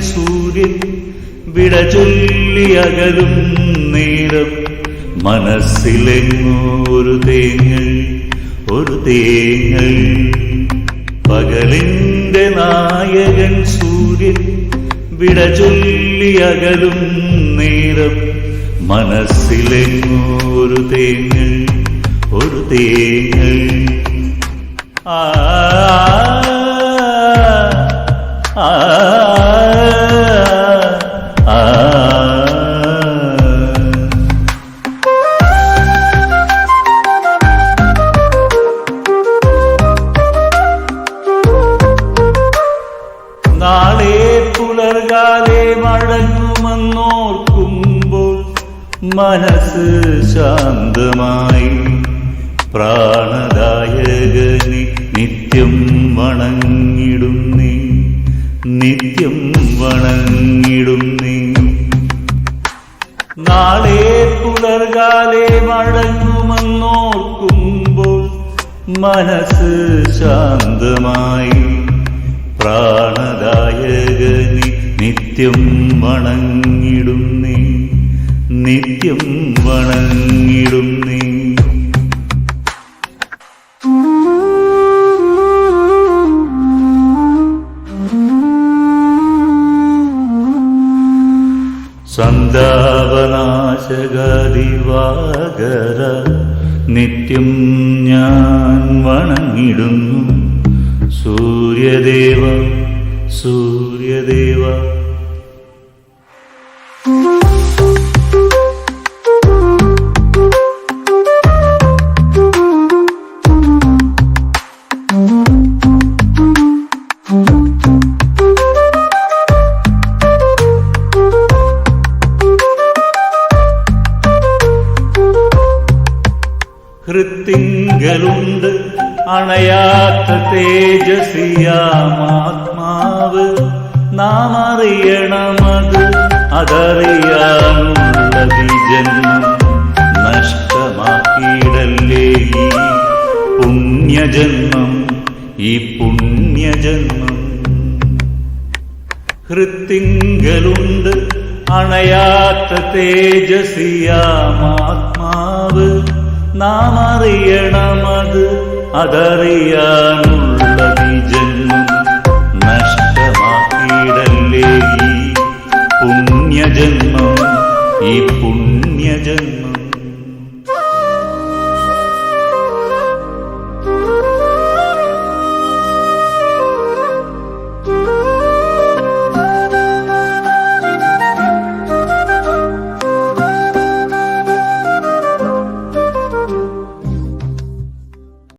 സൂര്യൻ വിട ചൊല്ലിയകലും നേരം. മനസ്സിലെങ്ങോ ഒരു തേങ്ങൽ ഒരു തേങ്ങൾ പകലിന്റെ നായകൻ സൂര്യൻ വിട ചൊല്ലിയകലും നേരം. മനസ്സിലെങ്ങോ ഒരു തേങ്ങൽ ഒരു തേങ്ങൽ. ആ ആ പുലർകാലെ മടങ്ങുമെന്നോർക്കുമ്പോൾ മനസ്സ് ശാന്തമായി പ്രാണദായകനെ നിത്യം വണങ്ങിടുന്നേ നിത്യം വണങ്ങിടുന്നേ. നാളെ പുലർകാലെ മടങ്ങുമെന്നോർക്കുമ്പോൾ മനസ്സ് ശാന്തമായി പ്രാണദായകനെ നിത്യം വണങ്ങിടുന്നേ നിത്യം വണങ്ങിടുന്നേ. സന്താപനാശകതിവാകര നിത്യം ഞാൻ വണങ്ങിടുന്നു. സൂര്യദേവ സൂര്യദേവ. ഹൃത്തിങ്കലുണ്ട് അണയാത്ത തേജസിയാമാത്മാവ് നാം അറിയണമത് അതറിയാനുള്ളതി ജന്മം നഷ്ടമാക്കിയിടല്ലേ ഈ പുണ്യജന്മം ഈ പുണ്യജന്മം. ഹൃത്തിങ്കലുണ്ട് അണയാത്ത തേജസിയാമാത്മാവ് നാം അറിയണമത് അതറിയാനുള്ള ജന്മം നഷ്ടമാക്കിയിടല്ലേ